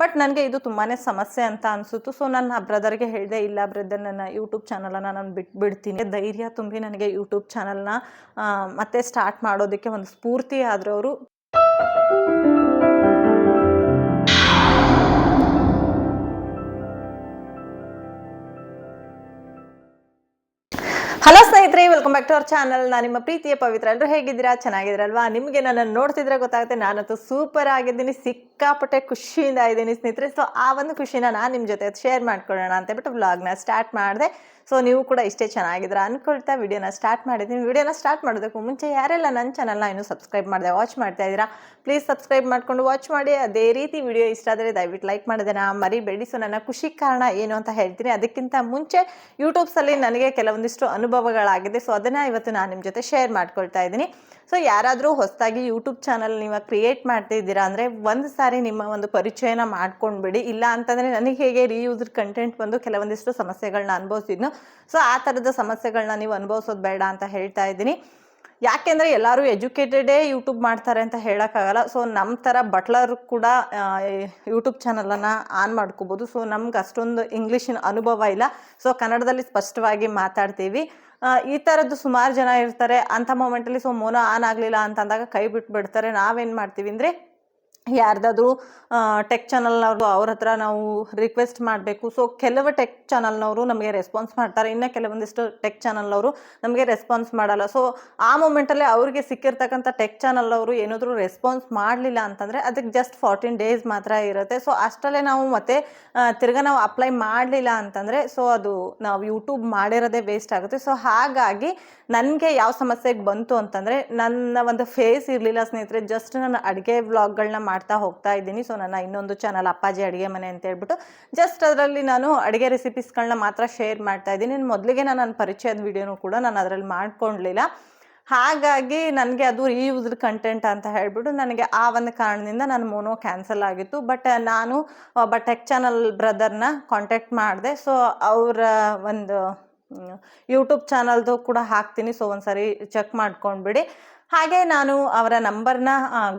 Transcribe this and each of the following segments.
But ನನಗೆ ಇದು ತುಂಬಾ ಸಮಸ್ಯೆ ಅಂತ ಅನಿಸುತ್ತು. ಸೊ ನಾನು ಆ ಬ್ರದರ್ಗೆ ಹೇಳಿದೆ, ಇಲ್ಲ ಬ್ರದರ್ ನನ್ನ ಯೂಟ್ಯೂಬ್ ಚಾನಲನ್ನು ನಾನು ಬಿಟ್ಟು ಬಿಡ್ತೀನಿ. ಧೈರ್ಯ ತುಂಬಿ ನನಗೆ ಯೂಟ್ಯೂಬ್ ಚಾನಲ್ನ ಮತ್ತೆ ಸ್ಟಾರ್ಟ್ ಮಾಡೋದಕ್ಕೆ ಒಂದು ಸ್ಫೂರ್ತಿ ಆದರೂ ಅವರು ಹಲೋ ಸ್ನೇಹಿತರೆ welcome back to our channel ನಾನು ನಿಮ್ಮ ಪ್ರೀತಿಯ ಪವಿತ್ರ. ಎಲ್ಲರೂ ಹೇಗಿದ್ದೀರಾ? ಚೆನ್ನಾಗಿದ್ದೀರಲ್ವಾ? ನಿಮಗೆ ನನ್ನನ್ನು ನೋಡ್ತಿದ್ರೆ ಗೊತ್ತಾಗುತ್ತೆ. ನಾನಂತೂ ಸೂಪರ್ ಆಗಿದ್ದೀನಿ. ಸಿಕ್ಕಾಪಟ್ಟೆ ಖುಷಿಯಿಂದ ಇದ್ದೀನಿ ಸ್ನೇಹಿತರೆ. ಸೊ ಆ ಒಂದು ಖುಷಿನ ನಾನು ನಿಮ್ಮ ಜೊತೆ ಶೇರ್ ಮಾಡ್ಕೊಳ್ಳೋಣ ಅಂತ ಹೇಳ್ಬಿಟ್ಟು ವ್ಲಾಗ್ನ ಸ್ಟಾರ್ಟ್ ಮಾಡಿದೆ. ಸೊ ನೀವು ಕೂಡ ಇಷ್ಟೇ ಚೆನ್ನಾಗಿದ್ದೀರಾ ಅನ್ಕೊಳ್ತಾ ವಿಡಿಯೋನ ಸ್ಟಾರ್ಟ್ ಮಾಡಿದ್ದೀನಿ. ವಿಡಿಯೋನ ಸ್ಟಾರ್ಟ್ ಮಾಡೋದಕ್ಕೂ ಮುಂಚೆ ಯಾರೆಲ್ಲ ನನ್ನ ಚಾನಲ್ನ ಇನ್ನೂ ಸಬ್ಸ್ಕ್ರೈಬ್ ಮಾಡಿದೆ ವಾಚ್ ಮಾಡ್ತಾ ಇದ್ದೀರಾ ಪ್ಲೀಸ್ ಸಬ್ಸ್ಕ್ರೈಬ್ ಮಾಡ್ಕೊಂಡು ವಾಚ್ ಮಾಡಿ. ಅದೇ ರೀತಿ ವಿಡಿಯೋ ಇಷ್ಟ ಆದರೆ ದಯವಿಟ್ಟು ಲೈಕ್ ಮಾಡೋದನ್ನ ಮರಿಬೇಡಿ. ಸೊ ನನ್ನ ಖುಷಿ ಕಾರಣ ಏನು ಅಂತ ಹೇಳ್ತೀನಿ. ಅದಕ್ಕಿಂತ ಮುಂಚೆ ಯೂಟ್ಯೂಬ್ಸಲ್ಲಿ ನನಗೆ ಕೆಲವೊಂದಿಷ್ಟು ಅನುಭವಗಳಾಗಿದೆ. ಸೊ ಅದನ್ನು ಇವತ್ತು ನಾನು ನಿಮ್ಮ ಜೊತೆ ಶೇರ್ ಮಾಡ್ಕೊಳ್ತಾ ಇದ್ದೀನಿ. ಸೊ ಯಾರಾದರೂ ಹೊಸದಾಗಿ ಯೂಟ್ಯೂಬ್ ಚಾನಲ್ ನೀವು ಕ್ರಿಯೇಟ್ ಮಾಡ್ತಿದ್ದೀರಾ ಅಂದರೆ ಒಂದು ಸಾರಿ ನಿಮ್ಮ ಒಂದು ಪರಿಚಯನ ಮಾಡ್ಕೊಂಡ್ಬಿಡಿ. ಇಲ್ಲ ಅಂತಂದರೆ ನನಗೆ ಹೇಗೆ ರೀಯೂಸ್ಡ್ ಕಂಟೆಂಟ್ ಬಂದು ಕೆಲವೊಂದಿಷ್ಟು ಸಮಸ್ಯೆಗಳನ್ನ ಅನುಭವಿಸಿದ್ನು, ಸೊ ಆ ಥರದ ಸಮಸ್ಯೆಗಳನ್ನ ನೀವು ಅನುಭವಿಸೋದು ಬೇಡ ಅಂತ ಹೇಳ್ತಾ ಇದ್ದೀನಿ. ಯಾಕೆಂದರೆ ಎಲ್ಲರೂ ಎಜುಕೇಟೆಡೇ ಯೂಟ್ಯೂಬ್ ಮಾಡ್ತಾರೆ ಅಂತ ಹೇಳೋಕ್ಕಾಗಲ್ಲ. ಸೊ ನಮ್ಮ ಥರ ಬಟ್ಲರ್ ಕೂಡ ಯೂಟ್ಯೂಬ್ ಚಾನಲನ್ನು ಆನ್ ಮಾಡ್ಕೋಬೋದು. ಸೊ ನಮ್ಗೆ ಅಷ್ಟೊಂದು ಇಂಗ್ಲೀಷಿನ ಅನುಭವ ಇಲ್ಲ. ಸೊ ಕನ್ನಡದಲ್ಲಿ ಸ್ಪಷ್ಟವಾಗಿ ಮಾತಾಡ್ತೀವಿ. ಈ ಥರದ್ದು ಸುಮಾರು ಜನ ಇರ್ತಾರೆ. ಅಂಥ ಮೊಮೆಂಟಲ್ಲಿ ಸೊ ಮೋನ ಆನ್ ಆಗಲಿಲ್ಲ ಅಂತಂದಾಗ ಕೈ ಬಿಟ್ಬಿಡ್ತಾರೆ. ನಾವೇನು ಮಾಡ್ತೀವಿ ಅಂದರೆ ಯಾರ್ದಾದ್ರೂ ಟೆಕ್ ಚಾನಲ್ನವರು ಅವ್ರ ಹತ್ರ ನಾವು ರಿಕ್ವೆಸ್ಟ್ ಮಾಡಬೇಕು. ಸೊ ಕೆಲವು ಟೆಕ್ ಚಾನಲ್ನವರು ನಮಗೆ ರೆಸ್ಪಾನ್ಸ್ ಮಾಡ್ತಾರೆ. ಇನ್ನು ಕೆಲವೊಂದಿಷ್ಟು ಟೆಕ್ ಚಾನಲ್ನವರು ನಮಗೆ ರೆಸ್ಪಾನ್ಸ್ ಮಾಡಲ್ಲ. ಸೊ ಆ ಮೂಮೆಂಟಲ್ಲಿ ಅವ್ರಿಗೆ ಸಿಕ್ಕಿರ್ತಕ್ಕಂಥ ಟೆಕ್ ಚಾನಲ್ನವರು ಏನಾದರೂ ರೆಸ್ಪಾನ್ಸ್ ಮಾಡಲಿಲ್ಲ ಅಂತಂದರೆ ಅದಕ್ಕೆ ಜಸ್ಟ್ ಫಾರ್ಟೀನ್ ಡೇಸ್ ಮಾತ್ರ ಇರುತ್ತೆ. ಸೊ ಅಷ್ಟರಲ್ಲೇ ನಾವು ಮತ್ತೆ ತಿರ್ಗಾ ನಾವು ಅಪ್ಲೈ ಮಾಡಲಿಲ್ಲ ಅಂತಂದರೆ ಸೊ ಅದು ನಾವು ಯೂಟ್ಯೂಬ್ ಮಾಡಿರೋದೇ ವೇಸ್ಟ್ ಆಗುತ್ತೆ. ಸೊ ಹಾಗಾಗಿ ನನಗೆ ಯಾವ ಸಮಸ್ಯೆಗೆ ಬಂತು ಅಂತಂದರೆ, ನನ್ನ ಒಂದು ಫೇಸ್ ಇರಲಿಲ್ಲ ಸ್ನೇಹಿತರೆ ಜಸ್ಟ್ ನಾನು ಅಡುಗೆ ವ್ಲಾಗ್ಗಳನ್ನ ಮಾಡ್ತಾ ಹೋಗ್ತಾ ಇದ್ದೀನಿ. ಸೊ ನನ್ನ ಇನ್ನೊಂದು ಚಾನಲ್ ಅಪ್ಪಾಜಿ ಅಡುಗೆ ಮನೆ ಅಂತ ಹೇಳ್ಬಿಟ್ಟು ಜಸ್ಟ್ ಅದರಲ್ಲಿ ನಾನು ಅಡುಗೆ ರೆಸಿಪೀಸ್ಗಳನ್ನ ಮಾತ್ರ ಶೇರ್ ಮಾಡ್ತಾ ಇದ್ದೀನಿ. ಮೊದಲಿಗೆ ನಾನು ನನ್ನ ಪರಿಚಯದ ವಿಡಿಯೋನೂ ಕೂಡ ನಾನು ಅದರಲ್ಲಿ ಮಾಡ್ಕೊಳ್ಲಿಲ್ಲ ಹಾಗಾಗಿ ನನಗೆ ಅದು ರೀಯೂಸ್ಡ್ ಕಂಟೆಂಟ್ ಅಂತ ಹೇಳ್ಬಿಟ್ಟು ನನಗೆ ಆ ಒಂದು ಕಾರಣದಿಂದ ನಾನು ಮೋನೋ ಕ್ಯಾನ್ಸಲ್ ಆಗಿತ್ತು. ಬಟ್ ನಾನು ಒಬ್ಬ ಟೆಕ್ ಚಾನಲ್ ಬ್ರದರ್ನ ಕಾಂಟ್ಯಾಕ್ಟ್ ಮಾಡಿದೆ. ಸೊ ಅವರ ಒಂದು ಯೂಟ್ಯೂಬ್ ಚಾನಲ್ದು ಕೂಡ ಹಾಕ್ತೀನಿ. ಸೊ ಒಂದ್ಸರಿ ಚೆಕ್ ಮಾಡ್ಕೊಂಡ್ಬಿಡಿ. ಹಾಗೆ ನಾನು ಅವರ ನಂಬರ್ನ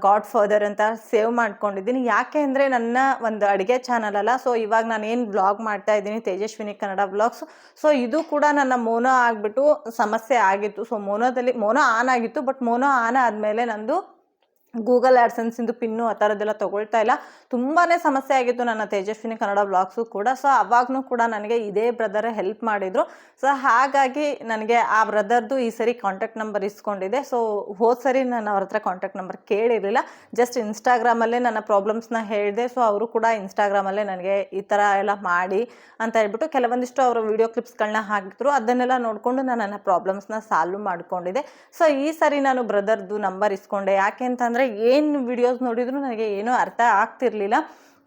ಗಾಡ್ ಫಾದರ್ ಅಂತ ಸೇವ್ ಮಾಡ್ಕೊಂಡಿದ್ದೀನಿ. ಯಾಕೆ ಅಂದರೆ ನನ್ನ ಒಂದು ಅಡುಗೆ ಚಾನಲ್ ಅಲ್ಲ. ಸೊ ಇವಾಗ ನಾನು ಏನು ಬ್ಲಾಗ್ ಮಾಡ್ತಾ ಇದ್ದೀನಿ, ತೇಜಸ್ವಿನಿ ಕನ್ನಡ ಬ್ಲಾಗ್ಸ್ ಸೊ ಇದು ಕೂಡ ನನ್ನ ಮೋನೋ ಆಗಿಬಿಟ್ಟು ಸಮಸ್ಯೆ ಆಗಿತ್ತು. ಸೊ ಮೋನೋದಲ್ಲಿ, ಮೋನೋ ಆನ್ ಆಗಿತ್ತು ಬಟ್ ಮೋನೋ ಆನ್ ಆದಮೇಲೆ ನಂದು ಗೂಗಲ್ ಆ್ಯಡ್ಸೆನ್ಸಿಂದು ಪಿನ್ನು ಆ ಥರದ್ದೆಲ್ಲ ತಗೊಳ್ತಾ ಇಲ್ಲ. ತುಂಬಾ ಸಮಸ್ಯೆ ಆಗಿತ್ತು ನನ್ನ ತೇಜಸ್ವಿನಿ ಕನ್ನಡ ಬ್ಲಾಗ್ಸು ಕೂಡ. ಸೊ ಅವಾಗೂ ಕೂಡ ನನಗೆ ಇದೇ ಬ್ರದರ್ ಹೆಲ್ಪ್ ಮಾಡಿದ್ರು. ಸೊ, ಹಾಗಾಗಿ ನನಗೆ ಆ ಬ್ರದರ್ದು ಈ ಸರಿ ಕಾಂಟ್ಯಾಕ್ಟ್ ನಂಬರ್ ಇಸ್ಕೊಂಡಿದೆ ಸೊ, ಹೋದ ಸರಿ ನಾನು ಅವ್ರ ಹತ್ರ ಕಾಂಟ್ಯಾಕ್ಟ್ ನಂಬರ್ ಕೇಳಿರಲಿಲ್ಲ. ಜಸ್ಟ್ ಇನ್ಸ್ಟಾಗ್ರಾಮಲ್ಲೇ ನನ್ನ ಪ್ರಾಬ್ಲಮ್ಸ್ನ ಹೇಳಿದೆ. ಸೊ, ಅವರು ಕೂಡ ಇನ್ಸ್ಟಾಗ್ರಾಮಲ್ಲೇ ನನಗೆ ಈ ಥರ ಎಲ್ಲ ಮಾಡಿ ಅಂತ ಹೇಳ್ಬಿಟ್ಟು ಕೆಲವೊಂದಿಷ್ಟು ಅವರು ವಿಡಿಯೋ ಕ್ಲಿಪ್ಸ್ಗಳನ್ನ ಹಾಕಿದ್ರು. ಅದನ್ನೆಲ್ಲ ನೋಡಿಕೊಂಡು ನಾನು ನನ್ನ ಪ್ರಾಬ್ಲಮ್ಸ್ನ ಸಾಲ್ವ್ ಮಾಡ್ಕೊಂಡಿದೆ ಸೊ, ಈ ಸರಿ ನಾನು ಬ್ರದರ್ದು ನಂಬರ್ ಇಸ್ಕೊಂಡೆ. ಯಾಕೆ ಅಂತಂದರೆ ಏನು ವಿಡಿಯೋಸ್ ನೋಡಿದ್ರು ನನಗೆ ಏನೂ ಅರ್ಥ ಆಗ್ತಿರ್ಲಿಲ್ಲ.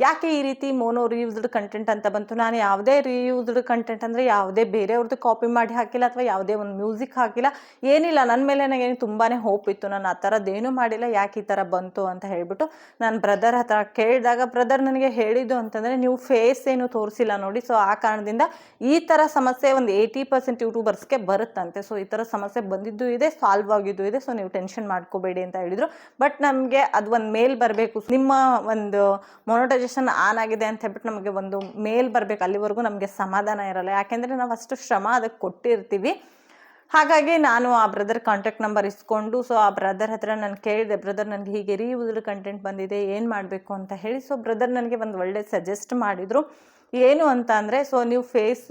ಯಾಕೆ ಈ ರೀತಿ ಮೋನೋ ರಿಯೂಸ್ಡ್ ಕಂಟೆಂಟ್ ಅಂತ ಬಂತು? ನಾನು ಯಾವುದೇ ರಿಯೂಸ್ಡ್ ಕಂಟೆಂಟ್ ಅಂದರೆ ಯಾವುದೇ ಬೇರೆಯವ್ರದ್ದು ಕಾಪಿ ಮಾಡಿ ಹಾಕಿಲ್ಲ ಅಥವಾ ಯಾವುದೇ ಒಂದು ಮ್ಯೂಸಿಕ್ ಹಾಕಿಲ್ಲ. ಏನಿಲ್ಲ ನನ್ನ ಮೇಲೆ ನನಗೇನು ತುಂಬಾ ಹೋಪ್ ಇತ್ತು. ನಾನು ಆ ಥರದ್ದೇನೂ ಮಾಡಿಲ್ಲ, ಯಾಕೆ ಈ ಥರ ಬಂತು ಅಂತ ಹೇಳಿಬಿಟ್ಟು ನಾನು ಬ್ರದರ್ ಹತ್ರ ಕೇಳಿದಾಗ ಬ್ರದರ್ ನನಗೆ ಹೇಳಿದ್ದು ಅಂತಂದರೆ, ನೀವು ಫೇಸ್ ಏನು ತೋರಿಸಿಲ್ಲ ನೋಡಿ. ಸೊ ಆ ಕಾರಣದಿಂದ ಈ ಥರ ಸಮಸ್ಯೆ ಒಂದು ಏಯ್ಟಿ ಪರ್ಸೆಂಟ್ ಯೂಟ್ಯೂಬರ್ಸ್ಗೆ ಬರುತ್ತಂತೆ. ಸೊ ಈ ಥರ ಸಮಸ್ಯೆ ಬಂದಿದ್ದು ಇದೆ ಸಾಲ್ವ್ ಆಗಿದ್ದು ಇದೆ. ಸೊ ನೀವು ಟೆನ್ಷನ್ ಮಾಡ್ಕೋಬೇಡಿ ಅಂತ ಹೇಳಿದರು. ಬಟ್ ನಮಗೆ ಅದು ಒಂದು ಮೇಲ್ ಬರಬೇಕು. ನಿಮ್ಮ ಒಂದು ಮೊನೋಟೈಸೇಷನ್ ಆನ್ ಆಗಿದೆ ಅಂತ ಹೇಳ್ಬಿಟ್ಟು ನಮಗೆ ಒಂದು ಮೇಲ್ ಬರಬೇಕು. ಅಲ್ಲಿವರೆಗೂ ನಮಗೆ ಸಮಾಧಾನ ಇರಲ್ಲ. ಯಾಕೆಂದರೆ ನಾವು ಅಷ್ಟು ಶ್ರಮ ಅದಕ್ಕೆ ಕೊಟ್ಟಿರ್ತೀವಿ. ಹಾಗಾಗಿ ನಾನು ಆ ಬ್ರದರ್ ಕಾಂಟ್ಯಾಕ್ಟ್ ನಂಬರ್ ಇಸ್ಕೊಂಡು ಸೊ ಆ ಬ್ರದರ್ ಹತ್ರ ನಾನು ಕೇಳಿದೆ ಬ್ರದರ್ ನನಗೆ ಹೀಗೆ ರೀ ಉದ್ರ ಕಂಟೆಂಟ್ ಬಂದಿದೆ, ಏನು ಮಾಡಬೇಕು? ಅಂತ ಹೇಳಿ ಸೊ ಬ್ರದರ್ ನನಗೆ ಒಂದು ಒಳ್ಳೆ ಸಜೆಸ್ಟ್ ಮಾಡಿದರು. ಏನು ಅಂತ ಅಂದರೆ ಸೊ ನೀವು ಫೇಸ್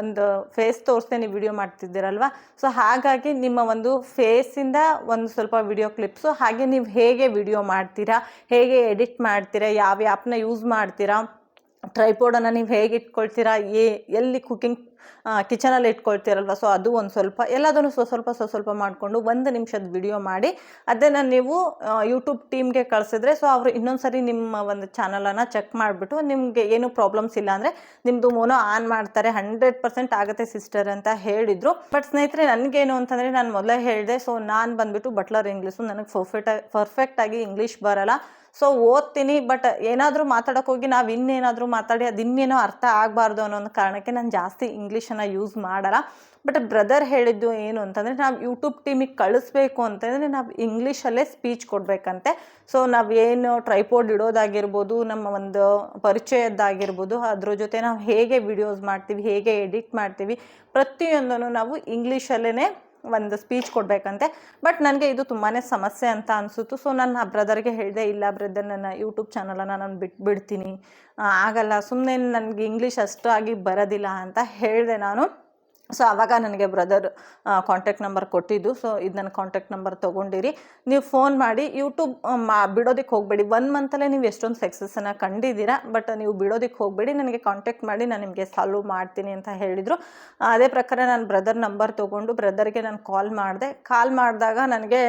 ಒಂದು ಫೇಸ್ ತೋರಿಸ್ದೆ ನೀವು ವಿಡಿಯೋ ಮಾಡ್ತಿದ್ದೀರಲ್ವ? ಸೊ ಹಾಗಾಗಿ ನಿಮ್ಮ ಒಂದು ಫೇಸಿಂದ ಒಂದು ಸ್ವಲ್ಪ ವಿಡಿಯೋ ಕ್ಲಿಪ್ಸು ಹಾಗೆ ನೀವು ಹೇಗೆ ವಿಡಿಯೋ ಮಾಡ್ತೀರಾ? ಹೇಗೆ ಎಡಿಟ್ ಮಾಡ್ತೀರಾ? ಯಾವ ಆ್ಯಪ್ನ ಯೂಸ್ ಮಾಡ್ತೀರಾ? ಟ್ರೈಪೋಡನ್ನು ನೀವು ಹೇಗೆ ಇಟ್ಕೊಳ್ತೀರಾ ಏ ಎಲ್ಲಿ ಕುಕಿಂಗ್ ಕಿಚನಲ್ಲಿ ಇಟ್ಕೊಳ್ತೀರಲ್ವ? ಸೊ ಅದು ಒಂದು ಸ್ವಲ್ಪ, ಎಲ್ಲದನ್ನು ಸ್ವ ಸ್ವಲ್ಪ ಸ್ವ ಸ್ವಲ್ಪ ಮಾಡಿಕೊಂಡು ಒಂದು ನಿಮಿಷದ ವಿಡಿಯೋ ಮಾಡಿ, ಅದನ್ನು ನೀವು ಯೂಟ್ಯೂಬ್ ಟೀಮ್ಗೆ ಕಳಿಸಿದ್ರೆ ಸೊ ಅವರು ಇನ್ನೊಂದು ಸರಿ ನಿಮ್ಮ ಒಂದು ಚಾನಲನ್ನು ಚೆಕ್ ಮಾಡಿಬಿಟ್ಟು ನಿಮಗೆ ಏನು ಪ್ರಾಬ್ಲಮ್ಸ್ ಇಲ್ಲ ಅಂದರೆ ನಿಮ್ಮದು ಮೋನೋ ಆನ್ ಮಾಡ್ತಾರೆ ಹಂಡ್ರೆಡ್ ಪರ್ಸೆಂಟ್ ಆಗುತ್ತೆ ಸಿಸ್ಟರ್ ಅಂತ ಹೇಳಿದರು. ಬಟ್ ಸ್ನೇಹಿತರೆ, ನನಗೇನು ಅಂತಂದರೆ ನಾನು ಮೊದಲೇ ಹೇಳಿದೆ ಸೊ ನಾನು ಬಂದುಬಿಟ್ಟು ಬಟ್ಲರ್ ಇಂಗ್ಲೀಷು ನನಗೆ ಪರ್ಫೆಕ್ಟ್ ಪರ್ಫೆಕ್ಟಾಗಿ ಇಂಗ್ಲೀಷ್ ಬರಲ್ಲ. ಸೊ ಓದ್ತೀನಿ ಬಟ್ ಏನಾದರೂ ಮಾತಾಡೋಕೆ ಹೋಗಿ ನಾವು ಇನ್ನೇನಾದರೂ ಮಾತಾಡಿ ಅದು ಇನ್ನೇನೋ ಅರ್ಥ ಆಗಬಾರ್ದು ಅನ್ನೋ ಒಂದು ಕಾರಣಕ್ಕೆ ನಾನು ಜಾಸ್ತಿ ಇಂಗ್ಲೀಷನ್ನು ಯೂಸ್ ಮಾಡಲ್ಲ. ಬಟ್ ಬ್ರದರ್ ಹೇಳಿದ್ದು ಏನು ಅಂತಂದರೆ ನಾವು ಯೂಟ್ಯೂಬ್ ಟೀಮಿಗೆ ಕಳಿಸ್ಬೇಕು ಅಂತಂದರೆ ನಾವು ಇಂಗ್ಲೀಷಲ್ಲೇ ಸ್ಪೀಚ್ ಕೊಡಬೇಕಂತೆ. ಸೊ ಏನು ಟ್ರೈಪೋರ್ಡ್ ಇಡೋದಾಗಿರ್ಬೋದು, ನಮ್ಮ ಒಂದು ಪರಿಚಯದ್ದಾಗಿರ್ಬೋದು, ಅದ್ರ ಜೊತೆ ನಾವು ಹೇಗೆ ವಿಡಿಯೋಸ್ ಮಾಡ್ತೀವಿ, ಹೇಗೆ ಎಡಿಟ್ ಮಾಡ್ತೀವಿ, ಪ್ರತಿಯೊಂದನ್ನು ನಾವು ಇಂಗ್ಲೀಷಲ್ಲೇ ಒಂದು ಸ್ಪೀಚ್ ಕೊಡಬೇಕಂತೆ. ಬಟ್ ನನಗೆ ಇದು ತುಂಬಾ ಸಮಸ್ಯೆ ಅಂತ ಅನಿಸುತ್ತು. ಸೊ ನಾನು ಆ ಬ್ರದರ್ಗೆ ಹೇಳಿದೆ, ಇಲ್ಲ ಬ್ರದರ್ ನನ್ನ ಯೂಟ್ಯೂಬ್ ಚಾನಲನ್ನು ನಾನು ಬಿಟ್ಟು ಬಿಡ್ತೀನಿ. ಆಗಲ್ಲ. ಸುಮ್ಮನೆ ನನಗೆ ಇಂಗ್ಲೀಷ್ ಅಷ್ಟಾಗಿ ಬರೋದಿಲ್ಲ ಅಂತ ಹೇಳಿದೆ ನಾನು. ಸೊ ಆವಾಗ ನನಗೆ ಬ್ರದರ್ ಕಾಂಟ್ಯಾಕ್ಟ್ ನಂಬರ್ ಕೊಟ್ಟಿದ್ದು. ಸೊ ಇದು ನನ್ನ ಕಾಂಟ್ಯಾಕ್ಟ್ ನಂಬರ್ ತೊಗೊಂಡಿರಿ. ನೀವು ಫೋನ್ ಮಾಡಿ ಯೂಟ್ಯೂಬ್ ಮಾ ಬಿಡೋದಕ್ಕೆ ಹೋಗಬೇಡಿ. ಒನ್ ಮಂತಲ್ಲೇ ನೀವು ಎಷ್ಟೊಂದು ಸಕ್ಸಸ್ಸನ್ನು ಕಂಡಿದ್ದೀರಾ ಬಟ್ ನೀವು ಬಿಡೋದಕ್ಕೆ ಹೋಗಬೇಡಿ. ನನಗೆ ಕಾಂಟ್ಯಾಕ್ಟ್ ಮಾಡಿ, ನಾನು ನಿಮಗೆ ಸಾಲ್ವ್ ಮಾಡ್ತೀನಿ ಅಂತ ಹೇಳಿದರು. ಅದೇ ಪ್ರಕಾರ ನಾನು ಬ್ರದರ್ ನಂಬರ್ ತೊಗೊಂಡು ಬ್ರದರ್ಗೆ ನಾನು ಕಾಲ್ ಮಾಡಿದೆ. ಕಾಲ್ ಮಾಡಿದಾಗ ನನಗೆ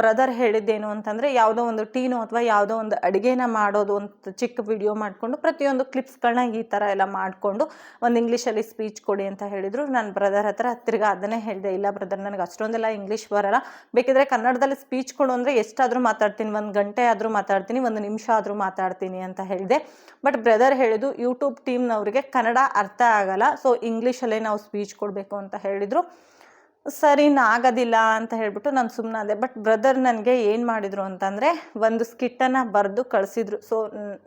ಬ್ರದರ್ ಹೇಳಿದ್ದೇನು ಅಂತಂದರೆ, ಯಾವುದೋ ಒಂದು ಟೀನು ಅಥವಾ ಯಾವುದೋ ಒಂದು ಅಡುಗೆನ ಮಾಡೋದು ಒಂದು ಚಿಕ್ಕ ವಿಡಿಯೋ ಮಾಡಿಕೊಂಡು, ಪ್ರತಿಯೊಂದು ಕ್ಲಿಪ್ಸ್ಗಳನ್ನ ಈ ಥರ ಎಲ್ಲ ಮಾಡಿಕೊಂಡು, ಒಂದು ಇಂಗ್ಲೀಷಲ್ಲಿ ಸ್ಪೀಚ್ ಕೊಡಿ ಅಂತ ಹೇಳಿದರು. ಬ್ರದರ್ ಹತ್ರ ತಿರ್ಗಾ ಅದನ್ನೇ ಹೇಳಿದೆ, ಇಲ್ಲ ಬ್ರದರ್ ನನಗೆ ಅಷ್ಟೊಂದೆಲ್ಲ ಇಂಗ್ಲೀಷ್ ಬರಲ್ಲ. ಬೇಕಿದ್ರೆ ಕನ್ನಡದಲ್ಲಿ ಸ್ಪೀಚ್ ಕೊಡು ಅಂದರೆ ಎಷ್ಟಾದರೂ ಮಾತಾಡ್ತೀನಿ, ಒಂದು ಗಂಟೆ ಆದರೂ ಮಾತಾಡ್ತೀನಿ, ಒಂದು ನಿಮಿಷ ಆದರೂ ಮಾತಾಡ್ತೀನಿ ಅಂತ ಹೇಳಿದೆ. ಬಟ್ ಬ್ರದರ್ ಹೇಳಿದ್ದು ಯೂಟ್ಯೂಬ್ ಟೀಮ್ನವರಿಗೆ ಕನ್ನಡ ಅರ್ಥ ಆಗಲ್ಲ ಸೊ ಇಂಗ್ಲೀಷಲ್ಲೇ ನಾವು ಸ್ಪೀಚ್ ಕೊಡಬೇಕು ಅಂತ ಹೇಳಿದರು. ಸರಿ ಆಗೋದಿಲ್ಲ ಅಂತ ಹೇಳಿಬಿಟ್ಟು ನಾನು ಸುಮ್ಮನಾದೆ ಬಟ್ ಬ್ರದರ್ ನನಗೆ ಏನು ಮಾಡಿದರು ಅಂತಂದರೆ, ಒಂದು ಸ್ಕಿಟ್ಟನ್ನು ಬರೆದು ಕಳಿಸಿದ್ರು. ಸೊ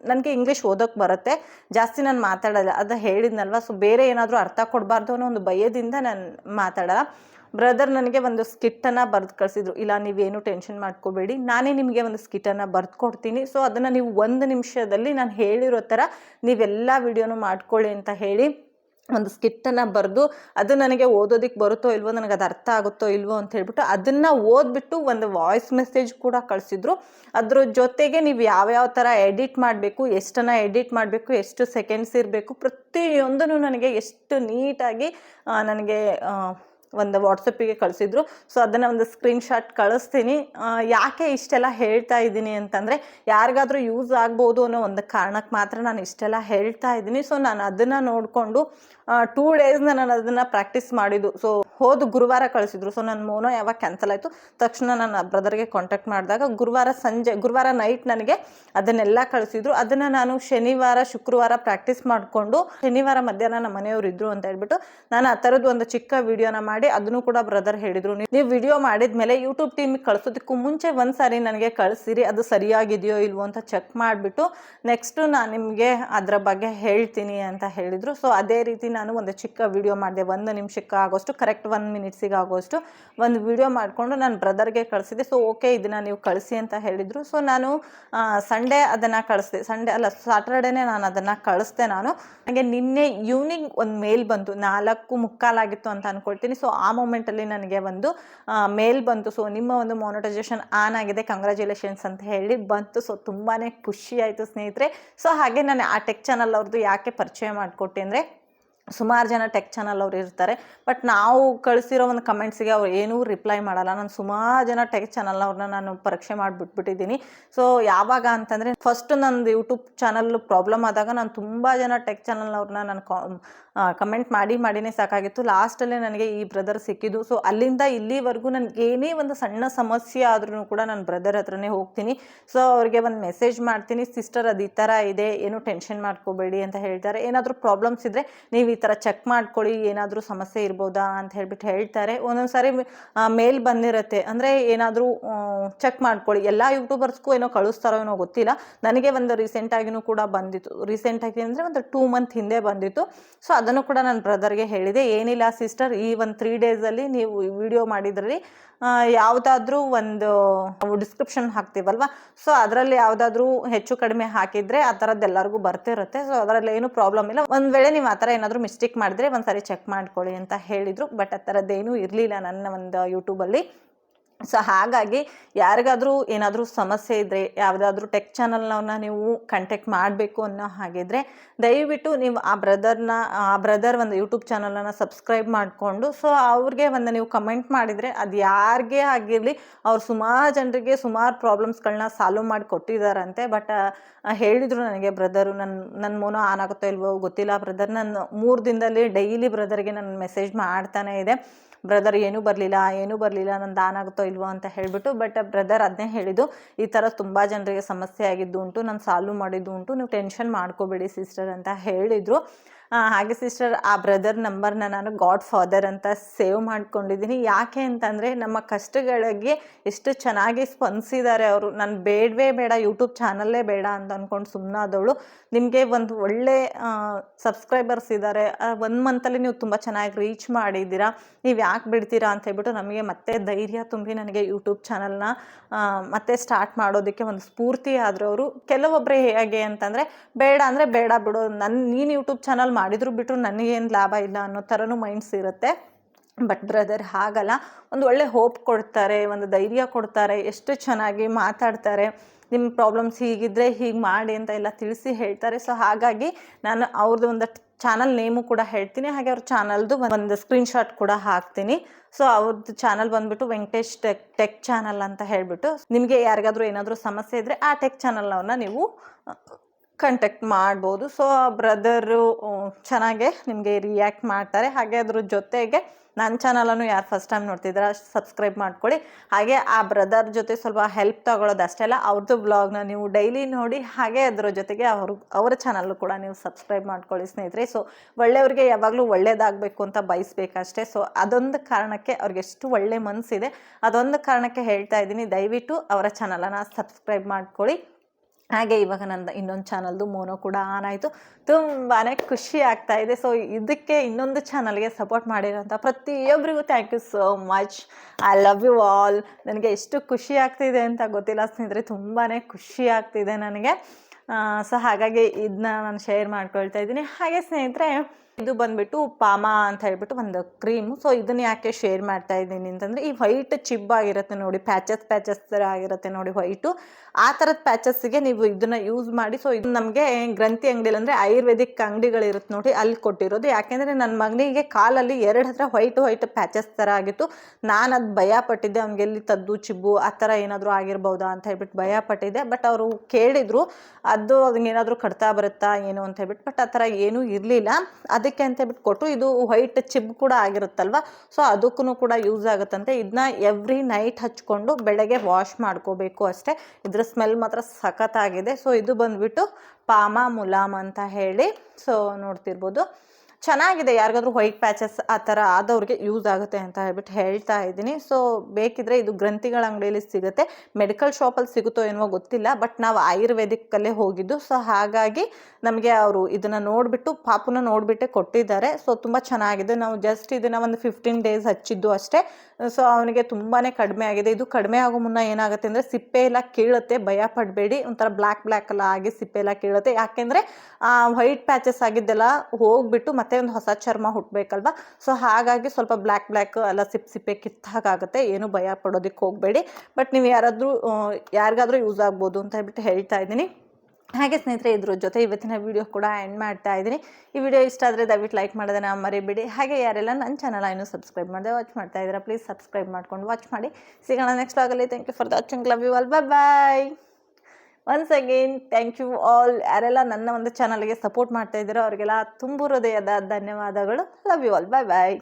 ನನಗೆ ಇಂಗ್ಲೀಷ್ ಓದೋಕ್ಕೆ ಬರುತ್ತೆ. ಜಾಸ್ತಿ ನಾನು ಮಾತಾಡೋಲ್ಲ. ಅದು ಹೇಳಿದ್ನಲ್ವ? ಸೊ ಬೇರೆ ಏನಾದರೂ ಅರ್ಥ ಕೊಡಬಾರ್ದು ಅನ್ನೋ ಒಂದು ಭಯದಿಂದ ನಾನು ಮಾತಾಡಲ್ಲ. ಬ್ರದರ್ ನನಗೆ ಒಂದು ಸ್ಕಿಟ್ಟನ್ನು ಬರೆದು ಕಳಿಸಿದ್ರು. ಇಲ್ಲ, ನೀವೇನು ಟೆನ್ಷನ್ ಮಾಡ್ಕೋಬೇಡಿ. ನಾನೇ ನಿಮಗೆ ಒಂದು ಸ್ಕಿಟ್ಟನ್ನು ಬರೆದು ಕೊಡ್ತೀನಿ. ಸೊ ಅದನ್ನು ನೀವು ಒಂದು ನಿಮಿಷದಲ್ಲಿ ನಾನು ಹೇಳಿರೋ ಥರ ನೀವೆಲ್ಲ ವಿಡಿಯೋನು ಮಾಡ್ಕೊಳ್ಳಿ ಅಂತ ಹೇಳಿ ಒಂದು ಸ್ಕಿಟ್ಟನ್ನು ಬರೆದು ಅದು ನನಗೆ ಓದೋದಕ್ಕೆ ಬರುತ್ತೋ ಇಲ್ವೋ ನನಗೆ ಅದು ಅರ್ಥ ಆಗುತ್ತೋ ಇಲ್ವೋ ಅಂತ ಹೇಳ್ಬಿಟ್ಟು ಅದನ್ನು ಓದ್ಬಿಟ್ಟು ಒಂದು ವಾಯ್ಸ್ ಮೆಸೇಜ್ ಕೂಡ ಕಳಿಸಿದ್ರು. ಅದ್ರ ಜೊತೆಗೆ ನೀವು ಯಾವ್ಯಾವ ಥರ ಎಡಿಟ್ ಮಾಡಬೇಕು, ಎಷ್ಟನ್ನು ಎಡಿಟ್ ಮಾಡಬೇಕು, ಎಷ್ಟು ಸೆಕೆಂಡ್ಸ್ ಇರಬೇಕು ಪ್ರತಿಯೊಂದನ್ನು ನನಗೆ ಎಷ್ಟು ನೀಟಾಗಿ ನನಗೆ ಒಂದು ವಾಟ್ಸಪ್ಪಿಗೆ ಕಳಿಸಿದ್ರು. ಸೊ ಅದನ್ನು ಒಂದು ಸ್ಕ್ರೀನ್ಶಾಟ್ ಕಳಿಸ್ತೀನಿ. ಯಾಕೆ ಇಷ್ಟೆಲ್ಲ ಹೇಳ್ತಾ ಇದ್ದೀನಿ ಅಂತಂದರೆ, ಯಾರಿಗಾದರೂ ಯೂಸ್ ಆಗ್ಬೋದು ಅನ್ನೋ ಒಂದು ಕಾರಣಕ್ಕೆ ಮಾತ್ರ ನಾನು ಇಷ್ಟೆಲ್ಲ ಹೇಳ್ತಾ ಇದ್ದೀನಿ. ಸೊ ನಾನು ಅದನ್ನು ನೋಡಿಕೊಂಡು ಟೂ ಡೇಸ್ನ ನಾನು ಅದನ್ನು ಪ್ರಾಕ್ಟೀಸ್ ಮಾಡಿದ್ದು. ಸೊ ಹೋದ ಗುರುವಾರ ಕಳಿಸಿದ್ರು. ಸೊ ನನ್ನ ಮೋನೋ ಯಾವಾಗ ಕ್ಯಾನ್ಸಲ್ ಆಯಿತು? ತಕ್ಷಣ ನನ್ನ ಬ್ರದರ್ಗೆ ಕಾಂಟ್ಯಾಕ್ಟ್ ಮಾಡಿದಾಗ ಗುರುವಾರ ಸಂಜೆ, ಗುರುವಾರ ನೈಟ್ ನನಗೆ ಅದನ್ನೆಲ್ಲ ಕಳಿಸಿದ್ರು. ಅದನ್ನು ನಾನು ಶನಿವಾರ, ಶುಕ್ರವಾರ ಪ್ರಾಕ್ಟೀಸ್ ಮಾಡಿಕೊಂಡು ಶನಿವಾರ ಮಧ್ಯಾಹ್ನ ನಮ್ಮ ಮನೆಯವರು ಇದ್ರು ಅಂತ ಹೇಳ್ಬಿಟ್ಟು ನಾನು ಆ ಥರದ್ದು ಒಂದು ಚಿಕ್ಕ ವಿಡಿಯೋನ ಮಾಡಿ ಅದನ್ನು ಕೂಡ ಬ್ರದರ್ ಹೇಳಿದರು. ನೀವು ವಿಡಿಯೋ ಮಾಡಿದ್ಮೇಲೆ ಯೂಟ್ಯೂಬ್ ಟೀಮಿಗೆ ಕಳಿಸೋದಕ್ಕೂ ಮುಂಚೆ ಒಂದು ಸಾರಿ ನನಗೆ ಕಳಿಸಿರಿ, ಅದು ಸರಿಯಾಗಿದೆಯೋ ಇಲ್ವೋ ಅಂತ ಚೆಕ್ ಮಾಡಿಬಿಟ್ಟು ನೆಕ್ಸ್ಟು ನಾನು ನಿಮಗೆ ಅದರ ಬಗ್ಗೆ ಹೇಳ್ತೀನಿ ಅಂತ ಹೇಳಿದರು. ಸೊ ಅದೇ ರೀತಿ ನಾನು ಒಂದು ಚಿಕ್ಕ ವಿಡಿಯೋ ಮಾಡಿದೆ. ಒಂದು ನಿಮಿಷಕ್ಕೆ ಆಗೋಷ್ಟು ಕರೆಕ್ಟ್ ಒನ್ ಮಿನಿಟ್ಸಿಗೆ ಆಗೋಷ್ಟು ಒಂದು ವಿಡಿಯೋ ಮಾಡಿಕೊಂಡು ನಾನು ಬ್ರದರ್ಗೆ ಕಳಿಸಿದೆ ಸೊ ಓಕೆ ಇದನ್ನು ನೀವು ಕಳಿಸಿ ಅಂತ ಹೇಳಿದರು. ಸೊ ನಾನು ಸಂಡೇ ಅದನ್ನು ಕಳಿಸಿದೆ. ಸಂಡೇ ಅಲ್ಲ ಸಾಟರ್ಡೇನೆ ನಾನು ಅದನ್ನು ಕಳಿಸ್ದೆ ನಾನು. ನನಗೆ ನಿನ್ನೆ ಈವ್ನಿಂಗ್ ಒಂದು ಮೇಲ್ ಬಂತು. ನಾಲ್ಕು ಮುಕ್ಕಾಲಾಗಿತ್ತು ಅಂತ ಅಂದ್ಕೊಳ್ತೀನಿ ಸೊ ಆ ಮೂಮೆಂಟಲ್ಲಿ ನನಗೆ ಒಂದು ಮೇಲ್ ಬಂತು. ಸೊ ನಿಮ್ಮ ಒಂದು ಮಾನಿಟೈಸೇಷನ್ ಆನ್ ಆಗಿದೆ ಕಂಗ್ರ್ಯಾಚುಲೇಷನ್ಸ್ ಅಂತ ಹೇಳಿ ಬಂತು. ಸೊ ತುಂಬಾ ಖುಷಿ ಆಯಿತು ಸ್ನೇಹಿತರೆ. ಸೊ ಹಾಗೆ ನಾನು ಆ ಟೆಕ್ ಚಾನಲ್ ಅವ್ರದ್ದು ಯಾಕೆ ಪರಿಚಯ ಮಾಡಿಕೊಟ್ಟೆ ಅಂದರೆ ಸುಮಾರು ಜನ ಟೆಕ್ ಚಾನಲ್ ಅವ್ರು ಇರ್ತಾರೆ ಬಟ್ ನಾವು ಕಳಿಸಿರೋ ಒಂದು ಕಮೆಂಟ್ಸಿಗೆ ಅವ್ರು ಏನೂ ರಿಪ್ಲೈ ಮಾಡಲ್ಲ. ನಾನು ಸುಮಾರು ಜನ ಟೆಕ್ ಚಾನಲ್ ಅವ್ರನ್ನ ನಾನು ಪರೀಕ್ಷೆ ಮಾಡಿಬಿಟ್ಬಿಟ್ಟಿದ್ದೀನಿ ಸೊ ಯಾವಾಗ ಅಂತಂದರೆ ಫಸ್ಟ್ ನಂದು ಯೂಟ್ಯೂಬ್ ಚಾನಲ್ ಪ್ರಾಬ್ಲಮ್ ಆದಾಗ ನಾನು ತುಂಬ ಜನ ಟೆಕ್ ಚಾನಲ್ನವ್ರನ್ನ ನಾನು ಕಮೆಂಟ್ ಮಾಡಿ ಮಾಡಿನೇ ಸಾಕಾಗಿತ್ತು. ಲಾಸ್ಟಲ್ಲೇ ನನಗೆ ಈ ಬ್ರದರ್ ಸಿಕ್ಕಿದ್ದು. ಸೊ ಅಲ್ಲಿಂದ ಇಲ್ಲಿವರೆಗೂ ನನಗೆ ಏನೇ ಒಂದು ಸಣ್ಣ ಸಮಸ್ಯೆ ಆದ್ರೂ ಕೂಡ ನಾನು ಬ್ರದರ್ ಹತ್ರನೇ ಹೋಗ್ತೀನಿ. ಸೊ ಅವ್ರಿಗೆ ಒಂದು ಮೆಸೇಜ್ ಮಾಡ್ತೀನಿ ಸಿಸ್ಟರ್ ಅದು ಈ ಥರ ಇದೆ, ಏನು ಟೆನ್ಷನ್ ಮಾಡ್ಕೋಬೇಡಿ ಅಂತ ಹೇಳ್ತಾರೆ. ಏನಾದರೂ ಪ್ರಾಬ್ಲಮ್ಸ್ ಇದ್ದರೆ ನೀವು ಈ ಥರ ಚೆಕ್ ಮಾಡ್ಕೊಳ್ಳಿ, ಏನಾದರೂ ಸಮಸ್ಯೆ ಇರ್ಬೋದಾ ಅಂತ ಹೇಳ್ಬಿಟ್ಟು ಹೇಳ್ತಾರೆ. ಒಂದೊಂದು ಸಾರಿ ಮೇಲ್ ಬಂದಿರುತ್ತೆ. ಅಂದರೆ ಏನಾದರೂ ಚೆಕ್ ಮಾಡ್ಕೊಳ್ಳಿ. ಎಲ್ಲ ಯೂಟ್ಯೂಬರ್ಸ್ಗೂ ಏನೋ ಕಳಿಸ್ತಾರೋ ಏನೋ ಗೊತ್ತಿಲ್ಲ. ನನಗೆ ಒಂದು ರೀಸೆಂಟಾಗಿನೂ ಕೂಡ ಬಂದಿತ್ತು. ರೀಸೆಂಟಾಗಿ ಅಂದರೆ ಒಂದು ಟೂ ಮಂತ್ ಹಿಂದೆ ಬಂದಿತ್ತು. ಸೊ ಅದನ್ನು ಕೂಡ ನನ್ನ ಬ್ರದರ್ಗೆ ಹೇಳಿದೆ. ಏನಿಲ್ಲ ಸಿಸ್ಟರ್ ಈ ಒಂದು ತ್ರೀ ಡೇಸಲ್ಲಿ ನೀವು ವಿಡಿಯೋ ಮಾಡಿದ್ರಲ್ಲಿ ಯಾವುದಾದ್ರೂ ಒಂದು ಡಿಸ್ಕ್ರಿಪ್ಷನ್ ಹಾಕ್ತೀವಲ್ವ? ಸೊ ಅದರಲ್ಲಿ ಯಾವುದಾದ್ರೂ ಹೆಚ್ಚು ಕಡಿಮೆ ಹಾಕಿದರೆ ಆ ಥರದ್ದು ಎಲ್ಲರಿಗೂ ಬರ್ತಿರುತ್ತೆ. ಸೊ ಅದರಲ್ಲಿ ಏನು ಪ್ರಾಬ್ಲಮ್ ಇಲ್ಲ. ಒಂದು ವೇಳೆ ನೀವು ಆ ಥರ ಏನಾದರೂ ಮಿಸ್ಟೇಕ್ ಮಾಡಿದ್ರೆ ಒಂದು ಸಾರಿ ಚೆಕ್ ಮಾಡ್ಕೊಳ್ಳಿ ಅಂತ ಹೇಳಿದರು. ಬಟ್ ಆ ಥರದ್ದೇನೂ ಇರಲಿಲ್ಲ ನನ್ನ ಒಂದು ಯೂಟ್ಯೂಬಲ್ಲಿ ಸೊ ಹಾಗಾಗಿ ಯಾರಿಗಾದರೂ ಏನಾದರೂ ಸಮಸ್ಯೆ ಇದ್ದರೆ ಯಾವುದಾದ್ರೂ ಟೆಕ್ ಚಾನಲ್ನವ್ರನ್ನ ನೀವು ಕಾಂಟ್ಯಾಕ್ಟ್ ಮಾಡಬೇಕು ಅನ್ನೋ ಹಾಗಿದ್ರೆ, ದಯವಿಟ್ಟು ನೀವು ಆ ಬ್ರದರ್ನ, ಆ ಬ್ರದರ್ ಒಂದು ಯೂಟ್ಯೂಬ್ ಚಾನಲನ್ನು ಸಬ್ಸ್ಕ್ರೈಬ್ ಮಾಡಿಕೊಂಡು, ಸೊ ಅವ್ರಿಗೆ ಒಂದು ನೀವು ಕಮೆಂಟ್ ಮಾಡಿದರೆ ಅದು ಯಾರಿಗೆ ಆಗಿರಲಿ, ಅವ್ರು ಸುಮಾರು ಜನರಿಗೆ ಸುಮಾರು ಪ್ರಾಬ್ಲಮ್ಸ್ಗಳನ್ನ ಸಾಲ್ವ್ ಮಾಡಿ ಕೊಟ್ಟಿದ್ದಾರಂತೆ ಬಟ್ ಹೇಳಿದರು ನನಗೆ ಬ್ರದರು ನನ್ನ ನನ್ನ ಮೋನೋ ಆನ್ ಆಗುತ್ತೋ ಇಲ್ವೋ ಗೊತ್ತಿಲ್ಲ. ಬ್ರದರ್ ನಾನು ಮೂರು ದಿನದಲ್ಲಿ ಡೈಲಿ ಬ್ರದರ್ಗೆ ನಾನು ಮೆಸೇಜ್ ಮಾಡ್ತಾನೆ ಇದೆ. ಬ್ರದರ್, ಏನೂ ಬರಲಿಲ್ಲ ಏನೂ ಬರಲಿಲ್ಲ ನನ್ನ ದಾನ ಆಗುತ್ತೋ ಇಲ್ವೋ ಅಂತ ಹೇಳಿಬಿಟ್ಟು ಬಟ್ ಬ್ರದರ್ ಅದನ್ನೇ ಹೇಳಿದ್ದು, ಈ ಥರ ತುಂಬ ಜನರಿಗೆ ಸಮಸ್ಯೆ ಆಗಿದ್ದು ಉಂಟು, ನಾನು ಸಾಲ್ವ್ ಮಾಡಿದ್ದು ಉಂಟು, ನೀವು ಟೆನ್ಷನ್ ಮಾಡ್ಕೋಬೇಡಿ ಸಿಸ್ಟರ್ ಅಂತ ಹೇಳಿದರು. ಹಾಗೆ ಸಿಸ್ಟರ್ ಆ ಬ್ರದರ್ ನಂಬರ್ನ ನಾನು ಗಾಡ್ ಫಾದರ್ ಅಂತ ಸೇವ್ ಮಾಡ್ಕೊಂಡಿದ್ದೀನಿ. ಯಾಕೆ ಅಂತಂದರೆ ನಮ್ಮ ಕಷ್ಟಗಳಿಗೆ ಎಷ್ಟು ಚೆನ್ನಾಗಿ ಸ್ಪಂದಿಸಿದ್ದಾರೆ ಅವರು. ನಾನು ಬೇಡವೇ ಬೇಡ ಯೂಟ್ಯೂಬ್ ಚಾನಲ್ಲೇ ಬೇಡ ಅಂತ ಅಂದ್ಕೊಂಡು ಸುಮ್ಮನಾದವಳು ನಿಮಗೆ ಒಂದು ಒಳ್ಳೆ ಸಬ್ಸ್ಕ್ರೈಬರ್ಸ್ ಇದ್ದಾರೆ ಒಂದು ಮಂತಲ್ಲಿ ನೀವು ತುಂಬ ಚೆನ್ನಾಗಿ ರೀಚ್ ಮಾಡಿದ್ದೀರಾ. ನೀವು ಯಾಕೆ ಬಿಡ್ತೀರಾ ಅಂತ ಹೇಳ್ಬಿಟ್ಟು ನಮಗೆ ಮತ್ತೆ ಧೈರ್ಯ ತುಂಬಿ ನನಗೆ ಯೂಟ್ಯೂಬ್ ಚಾನಲ್ನ ಮತ್ತೆ ಸ್ಟಾರ್ಟ್ ಮಾಡೋದಕ್ಕೆ ಒಂದು ಸ್ಫೂರ್ತಿ ಆದರೂ ಅವರು. ಕೆಲವೊಬ್ಬರು ಹೇಗೆ ಅಂತಂದರೆ, ಬೇಡ ಅಂದರೆ ಬೇಡ ಬಿಡು. ನನ್ನ ನೀನು ಯೂಟ್ಯೂಬ್ ಚಾನಲ್ ಮಾಡಿದ್ರು ಬಿಟ್ಟರು ನನಗೇನು ಲಾಭ ಇಲ್ಲ ಅನ್ನೋ ಥರನೂ ಮೈಂಡ್ಸ್ ಇರುತ್ತೆ. ಬಟ್ ಬ್ರದರ್ ಹಾಗಲ್ಲ. ಒಂದು ಒಳ್ಳೆ ಹೋಪ್ ಕೊಡ್ತಾರೆ, ಒಂದು ಧೈರ್ಯ ಕೊಡ್ತಾರೆ, ಎಷ್ಟು ಚೆನ್ನಾಗಿ ಮಾತಾಡ್ತಾರೆ ನಿಮ್ಮ ಪ್ರಾಬ್ಲಮ್ಸ್ ಹೀಗಿದ್ರೆ ಹೀಗೆ ಮಾಡಿ ಅಂತ ಎಲ್ಲ ತಿಳಿಸಿ ಹೇಳ್ತಾರೆ. ಸೊ ಹಾಗಾಗಿ ನಾನು ಅವ್ರದ್ದು ಒಂದು ಚಾನಲ್ ನೇಮು ಕೂಡ ಹೇಳ್ತೀನಿ. ಹಾಗೆ ಅವ್ರ ಚಾನಲ್ದು ಒಂದು ಸ್ಕ್ರೀನ್ಶಾಟ್ ಕೂಡ ಹಾಕ್ತೀನಿ. ಸೊ ಅವ್ರದ್ದು ಚಾನಲ್ ಬಂದ್ಬಿಟ್ಟು ವೆಂಕಟೇಶ್ ಟೆಕ್ ಟೆಕ್ ಚಾನಲ್ ಅಂತ ಹೇಳ್ಬಿಟ್ಟು ನಿಮಗೆ ಯಾರಿಗಾದರೂ ಏನಾದರೂ ಸಮಸ್ಯೆ ಇದ್ದರೆ ಆ ಟೆಕ್ ಚಾನಲ್ನವ್ರನ್ನ ನೀವು ಕಂಟ್ಯಾಕ್ಟ್ ಮಾಡ್ಬೋದು. ಸೊ ಬ್ರದರು ಚೆನ್ನಾಗೆ ನಿಮಗೆ ರಿಯಾಕ್ಟ್ ಮಾಡ್ತಾರೆ. ಹಾಗೆ ಅದ್ರ ಜೊತೆಗೆ ನನ್ನ ಚಾನಲನ್ನು ಯಾರು ಫಸ್ಟ್ ಟೈಮ್ ನೋಡ್ತಿದ್ದೀರಾ ಸಬ್ಸ್ಕ್ರೈಬ್ ಮಾಡ್ಕೊಳ್ಳಿ. ಹಾಗೆ ಆ ಬ್ರದರ್ ಜೊತೆ ಸ್ವಲ್ಪ ಹೆಲ್ಪ್ ತಗೊಳ್ಳೋದು ಅಷ್ಟೇ ಅಲ್ಲ ಅವ್ರದ್ದು ಬ್ಲಾಗ್ನ ನೀವು ಡೈಲಿ ನೋಡಿ, ಹಾಗೆ ಅದರ ಜೊತೆಗೆ ಅವರು, ಅವರ ಚಾನಲ್ಲು ಕೂಡ ನೀವು ಸಬ್ಸ್ಕ್ರೈಬ್ ಮಾಡ್ಕೊಳ್ಳಿ ಸ್ನೇಹಿತರೆ. ಸೊ ಒಳ್ಳೆಯವ್ರಿಗೆ ಯಾವಾಗಲೂ ಒಳ್ಳೇದಾಗಬೇಕು ಅಂತ ಬಯಸ್ಬೇಕಷ್ಟೇ. ಸೊ ಅದೊಂದು ಕಾರಣಕ್ಕೆ ಅವ್ರಿಗೆ ಎಷ್ಟು ಒಳ್ಳೆ ಮನಸ್ಸಿದೆ ಅದೊಂದು ಕಾರಣಕ್ಕೆ ಹೇಳ್ತಾ ಇದ್ದೀನಿ. ದಯವಿಟ್ಟು ಅವರ ಚಾನಲನ್ನು ಸಬ್ಸ್ಕ್ರೈಬ್ ಮಾಡ್ಕೊಳ್ಳಿ. ಹಾಗೆ ಇವಾಗ ನಂದು ಇನ್ನೊಂದು ಚಾನಲ್ದು ಮೋನೋ ಕೂಡ ಆನ್ ಆಯಿತು. ತುಂಬಾ ಖುಷಿ ಆಗ್ತಾ ಇದೆ. ಸೊ ಇದಕ್ಕೆ ಇನ್ನೊಂದು ಚಾನಲ್ಗೆ ಸಪೋರ್ಟ್ ಮಾಡಿರೋಂಥ ಪ್ರತಿಯೊಬ್ಬರಿಗೂ thank you so much I love you all ನನಗೆ ಎಷ್ಟು ಖುಷಿ ಆಗ್ತಿದೆ ಅಂತ ಗೊತ್ತಿಲ್ಲ. ಸ್ನೇಹಿತರೆ ತುಂಬಾ ಖುಷಿ ಆಗ್ತಿದೆ ನನಗೆ. ಸೊ ಹಾಗಾಗಿ ಇದನ್ನ ನಾನು ಶೇರ್ ಮಾಡ್ಕೊಳ್ತಾ ಇದ್ದೀನಿ. ಹಾಗೆ ಸ್ನೇಹಿತರೆ ಇದು ಬಂದ್ಬಿಟ್ಟು ಪಾಮಾ ಅಂತ ಹೇಳ್ಬಿಟ್ಟು ಒಂದು ಕ್ರೀಮ್. ಸೊ ಇದನ್ನ ಯಾಕೆ ಶೇರ್ ಮಾಡ್ತಾ ಇದ್ದೀನಿ ಅಂತಂದ್ರೆ, ಈ ವೈಟ್ ಚಿಬ್ ಆಗಿರುತ್ತೆ ನೋಡಿ ಪ್ಯಾಚಸ್ ಪ್ಯಾಚಸ್ ತರ ಆಗಿರುತ್ತೆ ನೋಡಿ ವೈಟು ಆ ಥರದ ಪ್ಯಾಚಸ್ಸಿಗೆ ನೀವು ಇದನ್ನ ಯೂಸ್ ಮಾಡಿ ಸೊ ಇದು ನಮಗೆ ಗ್ರಂಥಿ ಅಂಗಡಿಲಿ ಅಂದ್ರೆ ಆಯುರ್ವೇದಿಕ್ ಅಂಗಡಿಗಳಿರುತ್ತೆ ನೋಡಿ, ಅಲ್ಲಿ ಕೊಟ್ಟಿರೋದು. ಯಾಕೆಂದ್ರೆ ನನ್ನ ಮಗನಿಗೆ ಕಾಲಲ್ಲಿ ಎರಡು ಹತ್ರ ವೈಟ್ ವೈಟ್ ಪ್ಯಾಚಸ್ ತರ ಆಗಿತ್ತು. ನಾನು ಅದು ಭಯ ಪಟ್ಟಿದ್ದೆ ಅವ್ನಿಗೆ ಎಲ್ಲಿ ತದ್ದು ಚಿಬ್ಬು ಆ ತರ ಏನಾದರೂ ಆಗಿರ್ಬೋದಾ ಅಂತ ಹೇಳ್ಬಿಟ್ಟು ಭಯ ಪಟ್ಟಿದ್ದೆ ಬಟ್ ಅವರು ಕೇಳಿದ್ರು, ಅದು ಏನಾದರೂ ಕಡ್ತಾ ಬರುತ್ತಾ, ಏನು? ಅಂತ ಹೇಳ್ಬಿಟ್ಟು ಬಟ್ ಆ ತರ ಏನೂ ಇರಲಿಲ್ಲ. ಅದಕ್ಕೆ ಅಂತ ಹೇಳ್ಬಿಟ್ಟು ಕೊಟ್ಟು ಇದು ವೈಟ್ ಚಿಬ್ ಕೂಡ ಆಗಿರುತ್ತಲ್ವ? ಸೊ ಅದಕ್ಕೂ ಕೂಡ ಯೂಸ್ ಆಗುತ್ತಂತೆ. ಇದನ್ನ ಎವ್ರಿ ನೈಟ್ ಹಚ್ಕೊಂಡು ಬೆಳಗ್ಗೆ ವಾಶ್ ಮಾಡ್ಕೋಬೇಕು ಅಷ್ಟೇ. ಇದ್ರ ಸ್ಮೆಲ್ ಮಾತ್ರ ಸಖತ್ತಾಗಿದೆ. ಸೊ ಇದು ಬಂದ್ಬಿಟ್ಟು ಪಾಮ ಮುಲಾಮ್ ಅಂತ ಹೇಳಿ ಸೊ ನೋಡ್ತಿರ್ಬೋದು. ಚೆನ್ನಾಗಿದೆ, ಯಾರಿಗಾದ್ರೂ ವೈಟ್ ಪ್ಯಾಚಸ್ ಆ ಥರ ಆದವ್ರಿಗೆ ಯೂಸ್ ಆಗುತ್ತೆ ಅಂತ ಹೇಳ್ಬಿಟ್ಟು ಹೇಳ್ತಾ ಇದ್ದೀನಿ. ಸೊ ಬೇಕಿದ್ರೆ ಇದು ಗ್ರಂಥಿಗಳ ಅಂಗಡಿಯಲ್ಲಿ ಸಿಗುತ್ತೆ. ಮೆಡಿಕಲ್ ಶಾಪಲ್ಲಿ ಸಿಗುತ್ತೋ ಏನೋ ಗೊತ್ತಿಲ್ಲ ಬಟ್ ನಾವು ಆಯುರ್ವೇದಿಕ್ಕಲ್ಲೇ ಹೋಗಿದ್ದು. ಸೊ ಹಾಗಾಗಿ ನಮಗೆ ಅವರು ಇದನ್ನು ನೋಡಿಬಿಟ್ಟು, ಪಾಪುನ ನೋಡಿಬಿಟ್ಟೆ ಕೊಟ್ಟಿದ್ದಾರೆ. ಸೊ ತುಂಬ ಚೆನ್ನಾಗಿದೆ. ನಾವು ಜಸ್ಟ್ ಇದನ್ನು ಒಂದು ಫಿಫ್ಟೀನ್ ಡೇಸ್ ಹಚ್ಚಿದ್ದು ಅಷ್ಟೇ. ಸೊ ಅವನಿಗೆ ತುಂಬಾ ಕಡಿಮೆ ಆಗಿದೆ. ಇದು ಕಡಿಮೆ ಆಗೋ ಮುನ್ನ ಏನಾಗುತ್ತೆ ಅಂದರೆ ಸಿಪ್ಪೆ ಎಲ್ಲ ಕೀಳುತ್ತೆ. ಭಯ ಪಡಬೇಡಿ. ಒಂಥರ ಬ್ಲ್ಯಾಕ್ ಬ್ಲ್ಯಾಕ್ ಎಲ್ಲ ಆಗಿ ಸಿಪ್ಪೆ ಎಲ್ಲ ಕೀಳುತ್ತೆ. ಯಾಕೆಂದರೆ ವೈಟ್ ಪ್ಯಾಚಸ್ ಆಗಿದ್ದೆಲ್ಲ ಹೋಗ್ಬಿಟ್ಟು ಮತ್ತೆ ಒಂದು ಹೊಸ ಚರ್ಮ ಹುಟ್ಟಬೇಕಲ್ವಾ ಸೊ ಹಾಗಾಗಿ ಸ್ವಲ್ಪ ಬ್ಲ್ಯಾಕ್ ಬ್ಲ್ಯಾಕ್ ಎಲ್ಲ ಸಿಪ್, ಸಿಪ್ಪೆ ಕಿತ್ತಾಗುತ್ತೆ ಏನು ಭಯ ಪಡೋದಕ್ಕೆ ಹೋಗಬೇಡಿ. ಬಟ್ ನೀವು ಯಾರಾದರೂ ಯಾರಿಗಾದರೂ ಯೂಸ್ ಆಗ್ಬೋದು ಅಂತ ಹೇಳ್ಬಿಟ್ಟು ಹೇಳ್ತಾ ಇದ್ದೀನಿ. ಹಾಗೆ ಸ್ನೇಹಿತರೆ, ಇದ್ರ ಜೊತೆ ಇವತ್ತಿನ ವಿಡಿಯೋ ಕೂಡ ಎಂಡ್ ಮಾಡ್ತಾ ಇದ್ದೀನಿ. ಈ ವಿಡಿಯೋ ಇಷ್ಟ ಆದರೆ ದಯವಿಟ್ಟು ಲೈಕ್ ಮಾಡೋದನ್ನ ಮರಿಬೇಡಿ. ಹಾಗೆ ಯಾರೆಲ್ಲ ನನ್ನ ಚಾನಲ್ ಇನ್ನೂ ಸಬ್ಸ್ಕ್ರೈಬ್ ಮಾಡಿದೆ ವಾಚ್ ಮಾಡ್ತಾ ಇದ್ದೀರಾ ಪ್ಲೀಸ್ ಸಬ್ಸ್ಕ್ರೈಬ್ ಮಾಡ್ಕೊಂಡು ವಾಚ್ ಮಾಡಿ. ಸಿಗೋಣ ನೆಕ್ಸ್ಟ್ ಆಗಲಿ thank you for watching love you bye bye once again thank you all ಯಾರೆಲ್ಲ ನನ್ನ ಒಂದು ಚಾನಲ್ಗೆ ಸಪೋರ್ಟ್ ಮಾಡ್ತಾ ಇದ್ದೀರೋ ಅವರಿಗೆಲ್ಲ ತುಂಬು ಹೃದಯದ ಧನ್ಯವಾದಗಳು. Love you all bye bye